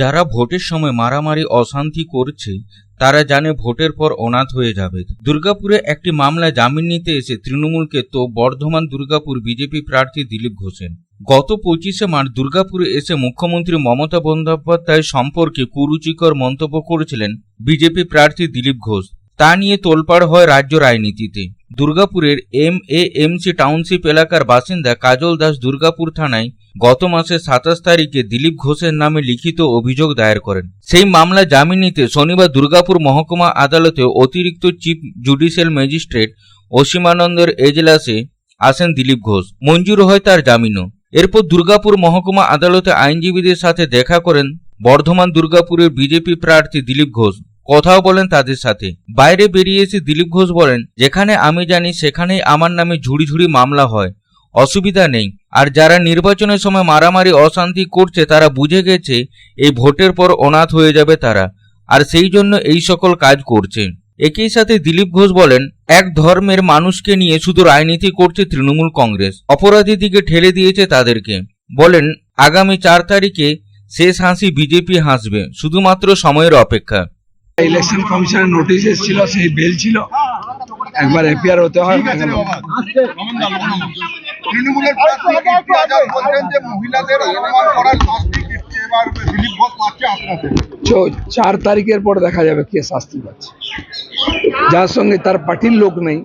যারা ভোটের সময় মারামারি, অশান্তি করছে, তারা জানে ভোটের পর অনাথ হয়ে যাবে। দুর্গাপুরে একটি মামলায় জামিন নিতে এসে তৃণমূলকে তো বর্ধমান দুর্গাপুর বিজেপি প্রার্থী দিলীপ ঘোষেন গত পঁচিশে মার্চ দুর্গাপুরে এসে মুখ্যমন্ত্রী মমতা বন্দ্যোপাধ্যায় সম্পর্কে কুরুচিকর মন্তব্য করেছিলেন বিজেপি প্রার্থী দিলীপ ঘোষ। তা নিয়ে তোলপাড় হয় রাজ্য রাজনীতিতে। দুর্গাপুরের এম এ এমসি টাউনশিপ এলাকার বাসিন্দা কাজল দাস দুর্গাপুর থানায় গত মাসের সাতাশ তারিখে দিলীপ ঘোষের নামে লিখিত অভিযোগ দায়ের করেন। সেই মামলা জামিন নিতে শনিবার দুর্গাপুর মহকুমা আদালতে অতিরিক্ত চিফ জুডিশিয়াল ম্যাজিস্ট্রেট অসীমানন্দের এজলাসে আসেন দিলীপ ঘোষ। মঞ্জুর হয় তার জামিনও। এরপর দুর্গাপুর মহকুমা আদালতে আইনজীবীদের সাথে দেখা করেন বর্ধমান দুর্গাপুরের বিজেপি প্রার্থী দিলীপ ঘোষ। কথাও বলেন তাদের সাথে। বাইরে বেরিয়ে এসে দিলীপ ঘোষ বলেন, যেখানে আমি জানি সেখানেই আমার নামে ঝুড়ি ঝুড়ি মামলা হয়। অসুবিধা নেই। আর যারা নির্বাচনের সময় মারামারি, অশান্তি করছে, তারা বুঝে গেছে এই ভোটের পর অনাথ হয়ে যাবে তারা। আর সেই জন্য এই সকল কাজ করছে। একই সাথে দিলীপ ঘোষ বলেন, এক ধর্মের মানুষকে নিয়ে শুধু রাজনীতি করছে তৃণমূল কংগ্রেস। অপরাধী দিকে ঠেলে দিয়েছে তাদেরকে। বলেন, আগামী চার তারিখে শেষ হাসি বিজেপি হাসবে। শুধুমাত্র সময়ের অপেক্ষা। ইলেকশন কমিশনের নোটিশ এসেছিল সেই বেল ছিল। একবার এপিআর হতে হয় তৃণমূলের প্রার্থী বলছেন যে মহিলাদের অপমান করার শাস্তি এবার দিলীপ ঘোষ পাচ্ছে আপনাদের। চার তারিখের পর দেখা যাবে কে শাস্তি পাচ্ছে। যার সঙ্গে তার পার্টির লোক নেই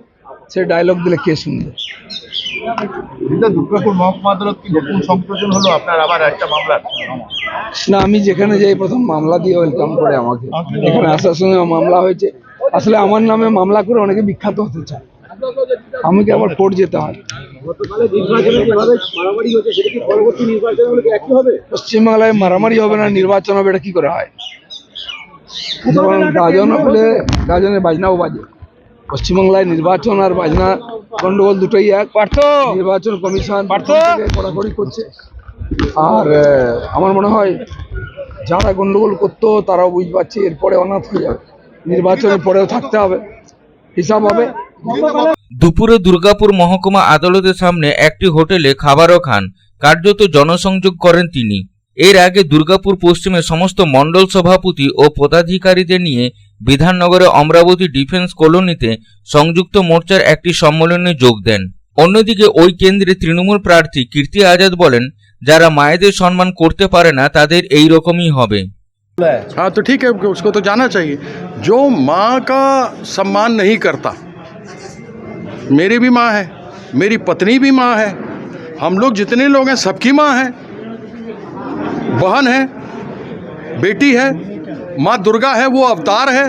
সে ডায়লগ দিলে কে শুনবে? দুর্গাপুর মহকুমা আদালত কি নতুন সংশোধন হলো? আপনার আবার একটা মামলা না আমি যেখানে যাই প্রথম মামলা দিয়ে ওয়েলকাম করে আমাকে। এখানে আসার সঙ্গে মামলা হয়েছে। আসলে আমার নামে মামলা করে অনেকে বিখ্যাত হতে চায়। আমাকে আবার কোর্ট যেতে হয়? পশ্চিমবাংলায় মারামারি হবে না নির্বাচন হবে এটা কি করে হয়? যেমন গাজন হলে গাজনের বাজনাও বাজে। পশ্চিমবাংলায় নির্বাচন আর বাজনা গন্ডগোল দুটোই এক। পার্থ! নির্বাচন কমিশন পার্থ! কড়াকড়ি করছে। আর আমার মনে হয় যারা গন্ডগোল করতো তারাও বুঝতে পারছে এরপরে অনাথ হয়ে যাবে। নির্বাচনের পরেও থাকতে হবে। হিসাব হবে। দুপুরে দুর্গাপুর মহকুমা আদালতের সামনে একটি হোটেলে খাবারও খান। কার্যত জনসংযোগ করেন তিনি। এর আগে দুর্গাপুর পশ্চিমে সমস্ত মণ্ডল সভাপতি ও পদাধিকারীদের নিয়ে বিধাননগরে অমরাবতী ডিফেন্স কলোনিতে সংযুক্ত মোর্চার একটি সম্মেলনে যোগ দেন অন্যদিকে ওই কেন্দ্রে তৃণমূল প্রার্থী কীর্তি আজাদ বলেন যারা মায়েদের সম্মান করতে পারে না তাদের এই রকমই হবে हाँ तो ठीक है उसको तो जाना चाहिए जो माँ का सम्मान नहीं करता मेरी भी माँ है मेरी पत्नी भी माँ है हम लोग जितने लोग हैं सबकी माँ है बहन है बेटी है माँ दुर्गा है वो अवतार है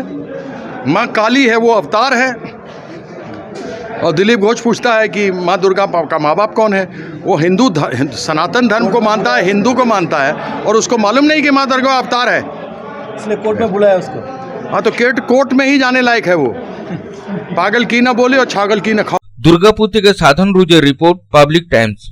माँ काली है वो अवतार है। और दिलीप घोष पूछता है कि माँ दुर्गा का माँ बाप कौन है? वो हिंदू सनातन धर्म को मानता है हिंदू को मानता है और उसको मालूम नहीं कि माँ दुर्गा अवतार है। इसलिए कोर्ट में बुलाया उसको। हाँ तो केट कोर्ट में ही जाने लायक है वो। पागल की ना बोले और छागल की ना खाओ दुर्गा पूर्ति के साधन रूजे report Public Times.